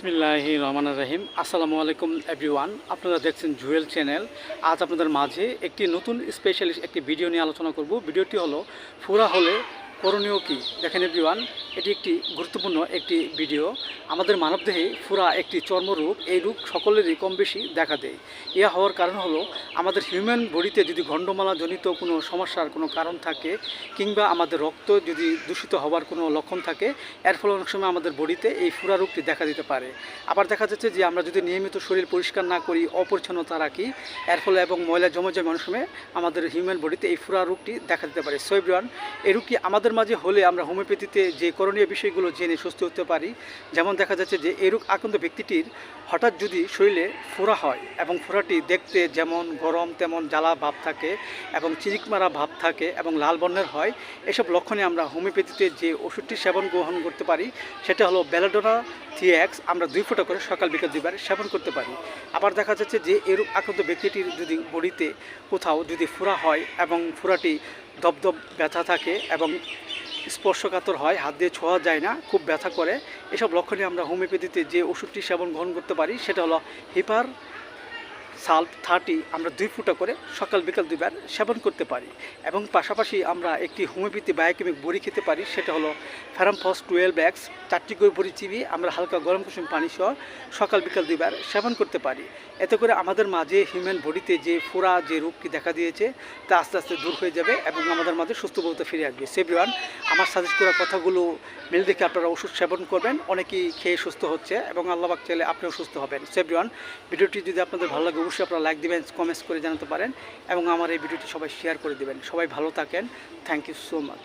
বিসমিল্লাহ রহমান রহিম। আসসালামু আলাইকুম এভরিওয়ান আপনারা দেখছেন জুয়েল চ্যানেল আজ আপনাদের মাঝে একটি নতুন স্পেশালিস্ট একটি ভিডিও নিয়ে আলোচনা করব। ভিডিওটি হলো, ফুরা হলে করণীয় কী? দেখেন এভরিওয়ান এটি একটি গুরুত্বপূর্ণ একটি ভিডিও। আমাদের মানবদেহে ফুরা একটি চর্মরোগ, এই রোগ সকলেরই কম বেশি দেখা দেয়। ইয়া হওয়ার কারণ হলো, আমাদের হিউম্যান বডিতে যদি গণ্ডমালা জনিত কোনো সমস্যার কোনো কারণ থাকে, কিংবা আমাদের রক্ত যদি দূষিত হওয়ার কোনো লক্ষণ থাকে, এর ফলে অনেক সময় আমাদের বডিতে এই ফুরা রোগটি দেখা দিতে পারে। আবার দেখা যাচ্ছে যে, আমরা যদি নিয়মিত শরীর পরিষ্কার না করি, অপরিচ্ছন্নতা রাখি, এর ফলে এবং ময়লা জমে জমে অনেক সময় আমাদের হিউম্যান বডিতে এই ফুরা রোগটি দেখা দিতে পারে। সো এভরিওয়ান, এই রোগটি আমাদের মাঝে হলে আমরা হোমিওপ্যাথিতে যে করণীয় বিষয়গুলো জেনে সুস্থ হতে পারি। যেমন দেখা যাচ্ছে যে এই রোগ আক্রান্ত ব্যক্তিটির হঠাৎ যদি শরীরে ফোড়া হয় এবং ফোড়াটি দেখতে যেমন গরম, তেমন জ্বালা ভাব থাকে এবং চিরিক মারা ভাব থাকে এবং লাল বর্ণের হয়, এসব লক্ষণে আমরা হোমিওপ্যাথিতে যে ওষুধটি সেবন গ্রহণ করতে পারি, সেটা হলো বেলাডোনা থিএক্স আমরা দুই ফোঁটা করে সকাল বিকাল দুইবার সেবন করতে পারি। আবার দেখা যাচ্ছে যে, এরূপ আক্রান্ত ব্যক্তিটির যদি বডিতে কোথাও যদি ফোড়া হয় এবং ফোড়াটি দপদপ ব্যথা থাকে এবং স্পর্শকাতর হয়, হাত দিয়ে ছোঁয়া যায় না, খুব ব্যথা করে। এসব লক্ষণে আমরা হোমিওপ্যাথিতে যে ওষুধটি সেবন গ্রহণ করতে পারি, সেটা হলো হিপার সাল্ট থার্টি আমরা দুই ফুটা করে সকাল বিকাল দুইবার সেবন করতে পারি। এবং পাশাপাশি আমরা একটি হোমিওপ্যাথি বায়োকেমিক বড়ি খেতে পারি, সেটা হলো ফ্যারামফস টুয়েলভ এক্স, চারটি করে বড়ি চিবিয়ে আমরা হালকা গরম কুসুম পানি সহ সকাল বিকাল দুইবার সেবন করতে পারি। এতে করে আমাদের মাঝে হিউম্যান বডিতে যে ফোড়া, যে রোগটি দেখা দিয়েছে, তা আস্তে আস্তে দূর হয়ে যাবে এবং আমাদের মাঝে সুস্থ বলতে ফিরে আসবে। সেভিওয়ান আমার সাজেস্ট করা কথাগুলো মিল দেখে আপনারা ওষুধ সেবন করবেন, অনেকেই খেয়ে সুস্থ হচ্ছে এবং আল্লাহবাক চাইলে আপনিও সুস্থ হবেন। সেভিওয়ান ভিডিওটি যদি আপনাদের ভালো লাগে অবশ্যই আপনারা লাইক দেবেন কমেন্টস করে জানাতে পারেন এবং আমার এই ভিডিওটি সবাই শেয়ার করে দেবেন। সবাই ভালো থাকেন। Thank you so much